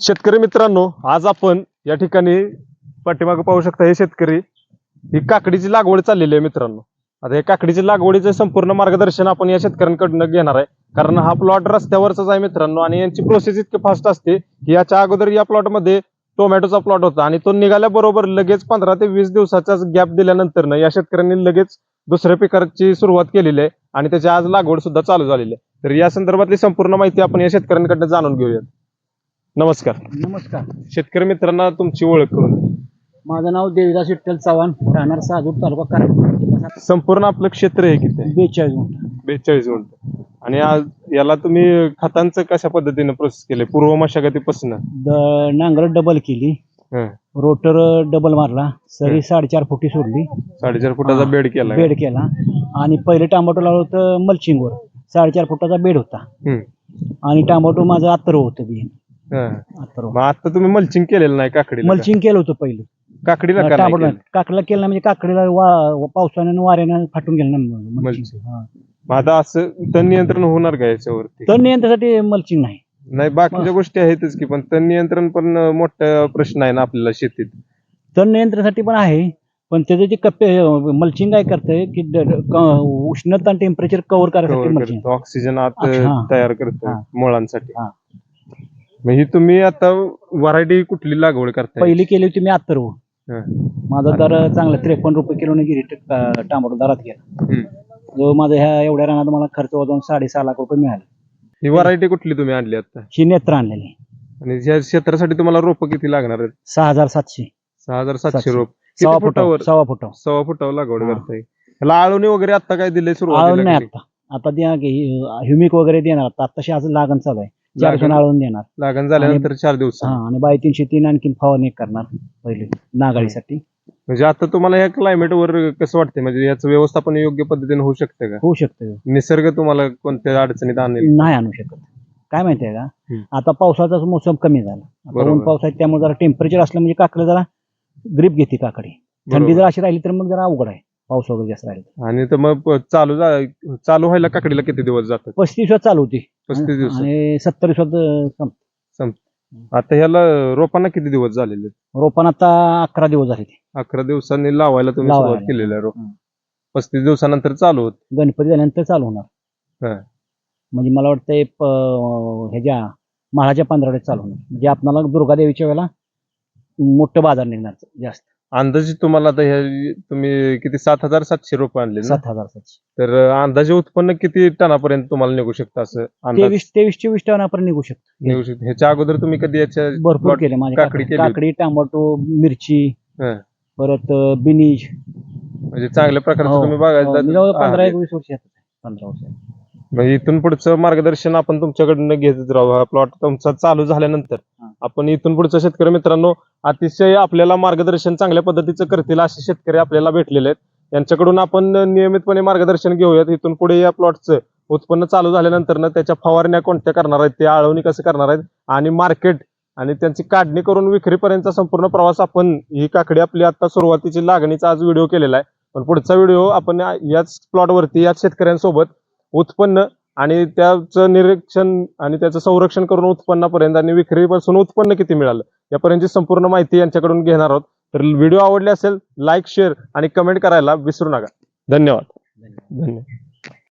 शेतकरी मित्रांनो आज आपण या ठिकाणी पाठीमागे पाहू शकता हे शेतकरी ही काकडीची लागवड चाललेली आहे मित्रांनो. आता या काकडीची लागवडीचं संपूर्ण मार्गदर्शन आपण या शेतकऱ्यांकडनं घेणार आहे. कारण हा प्लॉट रस्त्यावरचाच आहे मित्रांनो आणि यांची प्रोसेस इतकी फास्ट असते की याच्या अगोदर या प्लॉटमध्ये टोमॅटोचा प्लॉट होता आणि तो निघाल्याबरोबर लगेच पंधरा ते वीस दिवसाचा गॅप दिल्यानंतर या शेतकऱ्यांनी लगेच दुसऱ्या पिकाची सुरुवात केलेली आहे आणि त्याची आज लागवड सुद्धा चालू झालेली आहे. तर या संदर्भातली संपूर्ण माहिती आपण या शेतकऱ्यांकडनं जाणून घेऊयात. नमस्कार. नमस्कार. शेतकरी मित्रांना तुमची ओळख करून द्या. माझं नाव देविदास विठ्ठल चव्हाण राहणार साजूर तालुका कराड संपूर्ण आपलं क्षेत्र आहे किती आहे? बेचाळीस गुंठ. बेचाळीस गुंठ. आणि आज याला तुम्ही खतांचं कशा पद्धतीने प्रोसेस केले पूर्व मशागतीपासून? द नांगर डबल केली. रोटर डबल मारला. सरी साडेचार फुटी सोडली. साडेचार फुटाचा हा. बेड केला. बेड केला. आणि पहिले टमाटो लावलं होतं मल्चिंगवर साडेचार फुटाचा बेड होता. आणि टमाटो माझं आत्तर होतं बी हा. मग आता तुम्ही मल्चिंग केलेलं नाही काकडीला का? मल्चिंग केलं होतं पहिलं काकडीला का नाही टमाटो केलं? काकडीला केलं नाही म्हणजे काकडीला वा पावसाने आणि वाऱ्यानं फाटून गेलं ना मल्चिंग मल्चिंग. हा. मग आता असं तण नियंत्रण होणार का याच्यावरती तर नियंत्रणासाठी मल्चिंग नाही नाही बाकीच्या गोष्टी आहेतच की पण तण नियंत्रण पण मोठा प्रश्न आहे ना आपल्याला शेतीत तण नियंत्रणासाठी पण आहे पण त्याचे जे कप्पे मल्चिंग काय करतंय की ड- ड- क- उष्णता आणि टेम्परेचर कव्हर करायसाठी कव्हर मल्चिंग करतो ऑक्सिजन आत अच्छा, हा. तयार करतो हा. मुळांसाठी हा. मग ही तुम्ही आता व्हरायटी कुठली लागवड करताय? पहिली केली होती मी अत्तरव हा. माझा दर चांगला त्रेपन्न रुपये किलोने गिरी ट- टमाटो दरात गेला. जो माझा ह्या एवढ्या रानात मला खर्च वाजवून साडेसहा लाख रुपये मिळाले. ही व्हरायटी कुठली तुम्ही आणली आता? ही नेत्र आणलेली. आणि ह्या क्षेत्रासाठी तुम्हाला रोप किती लागणार आहेत? सहा हजार सातशे. सहा हजार सातशे सातशे. रोप. सव्वा किती फुटावर? फुटावर सव्वा फुटावर सव्वा फुटावर लागवड हा. करताय. आळवणी वगैरे आता काय दिले आळून सुरुवातीला नाही? आता आता द्या ह्युमिक वगैरे देणार. आता आताशी आज लागण चालू आहे. चार लागण? आळून देणार. लागण झाल्यानंतर चार दिवस हा आणि बाय तीनशे तीन आणखीन फवारणी करणार पहिले नागाळीसाठी. म्हणजे आता तुम्हाला या क्लायमेट वर कसं वाटतंय? म्हणजे याचं व्यवस्थापन योग्य पद्धतीने होऊ शकतं का? होऊ शकतं निसर्ग तुम्हाला कोणत्या अडचणीत आणेल? नाही आणू शकत. काय माहितीये का? हम्म. आता पावसाचा मोसम कमी झाला. आता बरोबर. ऊन त्यामुळे जरा टेम्परेचर असलं म्हणजे काकडे जरा ग्रीप घेते काकडी. थंडी बरोबर. जर अशी राहिली तर मग जरा अवघड आहे. पाऊस वगैरे जास्त राहिला. आणि तर मग चालू चालू व्हायला काकडीला किती दिवस जातात पस्तीस दिवसात चालू होती पस्तीस दिवस आणि अं, संप- आता ह्याला रोपांना किती दिवस झालेले? रोपण आता अकरा दिवस झाले ते अकरा दिवसांनी लावायला तुम्ही लावायला. सुरुवात केलेली आहे रोप. पस्तीस दिवसानंतर चालू होत गणपती झाल्यानंतर चालू होणार हा. म्हणजे मला वाटतं ह्याच्या महाळाच्या पंधरावड्यात चालू होणार म्हणजे आपणाला दुर्गादेवीच्या वेळेला मोठं बाजार निघणार जास्त अंदाजे तुम्हाला आता ह्या तुम्ही किती सात हजार सातशे रोप आणले ना? सात हजार सातशे. तर अंदाजे उत्पन्न किती टनापर्यंत तुम्हाला निघू शकतं असं अंदाज? तेवीस तेवीस चोवीस टनापर्यंत निघू शकतो. निघू शकतं. ह्याच्या अगोदर तुम्ही कधी याच्या भरपूर केले माझे काकडी काकडी. केली? होती. काकडी टमाटो मिरची हा. परत अं, बिनीज म्हणजे चांगल्या प्रकारचं हो, तुम्ही हो. मी जवळ बघायचं पंधरा एक वीस वर्ष येतात. पंधरा वर्ष. म्हणजे इथून पुढचं मार्गदर्शन आपण तुमच्याकडनं घेतच राहू हा प्लॉट तुमचा चालू झाल्यानंतर. हा. आपण इथून पुढचं शेतकरी मित्रांनो अतिशय आपल्याला मार्गदर्शन चांगल्या पद्धतीचं करतील असे शेतकरी आपल्याला भेटलेले आहेत. यांच्याकडून आपण नियमितपणे मार्गदर्शन घेऊयात. इथून पुढे या प्लॉटचं उत्पन्न चालू झाल्यानंतर त्याच्या फवारण्या कोणत्या करणार आहेत ते आळवणी कसं करणार आहेत आणि मार्केट आणि त्यांची काढणी करून विक्रीपर्यंतचा संपूर्ण प्रवास आपण ही काकडी आपली आता सुरुवातीची लागणीचा आज व्हिडिओ केलेला आहे. पण पुढचा व्हिडिओ आपण याच प्लॉटवरती याच शेतकऱ्यांसोबत उत्पन्न आणि त्याचं निरीक्षण आणि त्याचं संरक्षण करून उत्पन्नापर्यंत आणि विक्रीपासून उत्पन्न किती मिळालं यापर्यंतची संपूर्ण माहिती यांच्याकडून घेणार आहोत. तर व्हिडिओ आवडले असेल लाईक शेअर आणि कमेंट करायला विसरू नका. धन्यवाद. धन्यवाद.